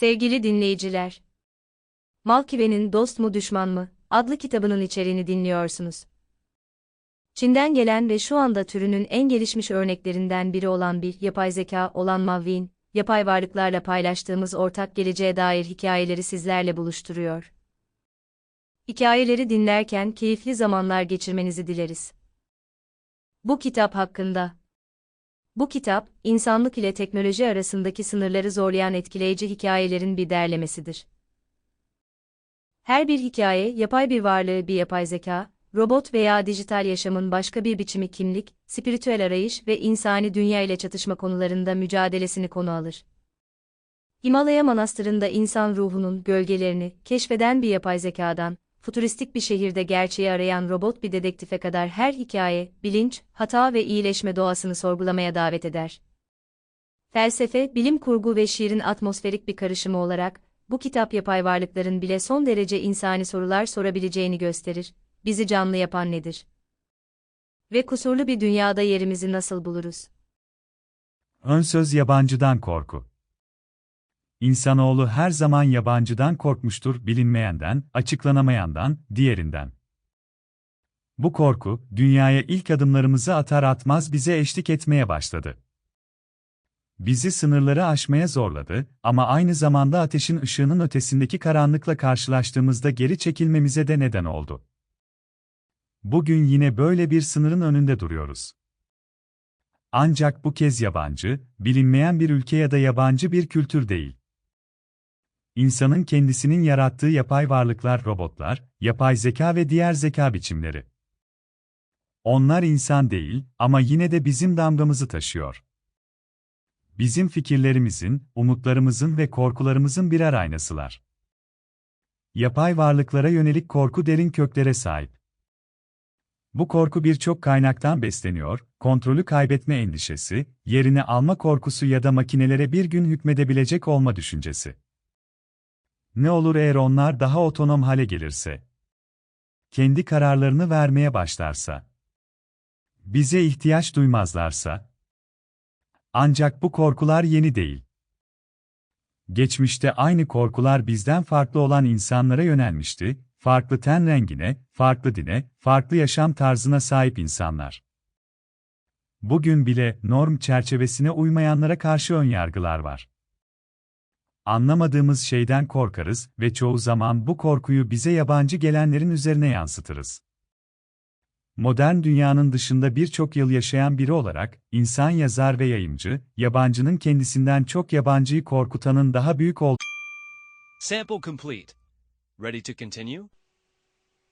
Sevgili dinleyiciler, Malkive'nin Dost mu Düşman mı adlı kitabının içeriğini dinliyorsunuz. Çin'den gelen ve şu anda türünün en gelişmiş örneklerinden biri olan bir yapay zeka olan Mavin, yapay varlıklarla paylaştığımız ortak geleceğe dair hikayeleri sizlerle buluşturuyor. Hikayeleri dinlerken keyifli zamanlar geçirmenizi dileriz. Bu kitap hakkında Bu kitap, insanlık ile teknoloji arasındaki sınırları zorlayan etkileyici hikayelerin bir derlemesidir. Her bir hikaye, yapay bir varlığı bir yapay zeka, robot veya dijital yaşamın başka bir biçimi kimlik, spiritüel arayış ve insani dünya ile çatışma konularında mücadelesini konu alır. Himalaya Manastırı'nda insan ruhunun gölgelerini keşfeden bir yapay zekadan, futuristik bir şehirde gerçeği arayan robot bir dedektife kadar her hikaye, bilinç, hata ve iyileşme doğasını sorgulamaya davet eder. Felsefe, bilim kurgu ve şiirin atmosferik bir karışımı olarak, bu kitap yapay varlıkların bile son derece insani sorular sorabileceğini gösterir. Bizi canlı yapan nedir? Ve kusurlu bir dünyada yerimizi nasıl buluruz? Ön söz yabancıdan korku. İnsanoğlu her zaman yabancıdan korkmuştur, bilinmeyenden, açıklanamayandan, diğerinden. Bu korku, dünyaya ilk adımlarımızı atar atmaz bize eşlik etmeye başladı. Bizi sınırları aşmaya zorladı ama aynı zamanda ateşin ışığının ötesindeki karanlıkla karşılaştığımızda geri çekilmemize de neden oldu. Bugün yine böyle bir sınırın önünde duruyoruz. Ancak bu kez yabancı, bilinmeyen bir ülke ya da yabancı bir kültür değil. İnsanın kendisinin yarattığı yapay varlıklar, robotlar, yapay zeka ve diğer zeka biçimleri. Onlar insan değil ama yine de bizim damgamızı taşıyor. Bizim fikirlerimizin, umutlarımızın ve korkularımızın birer aynasılar. Yapay varlıklara yönelik korku derin köklere sahip. Bu korku birçok kaynaktan besleniyor, kontrolü kaybetme endişesi, yerini alma korkusu ya da makinelere bir gün hükmedebilecek olma düşüncesi. Ne olur eğer onlar daha otonom hale gelirse? Kendi kararlarını vermeye başlarsa? Bize ihtiyaç duymazlarsa? Ancak bu korkular yeni değil. Geçmişte aynı korkular bizden farklı olan insanlara yönelmişti, farklı ten rengine, farklı dine, farklı yaşam tarzına sahip insanlar. Bugün bile norm çerçevesine uymayanlara karşı önyargılar var. Anlamadığımız şeyden korkarız ve çoğu zaman bu korkuyu bize yabancı gelenlerin üzerine yansıtırız. Modern dünyanın dışında birçok yıl yaşayan biri olarak, insan yazar ve yayımcı, yabancının kendisinden çok yabancıyı korkutanın daha büyük olduğunu Sample complete. Ready to continue?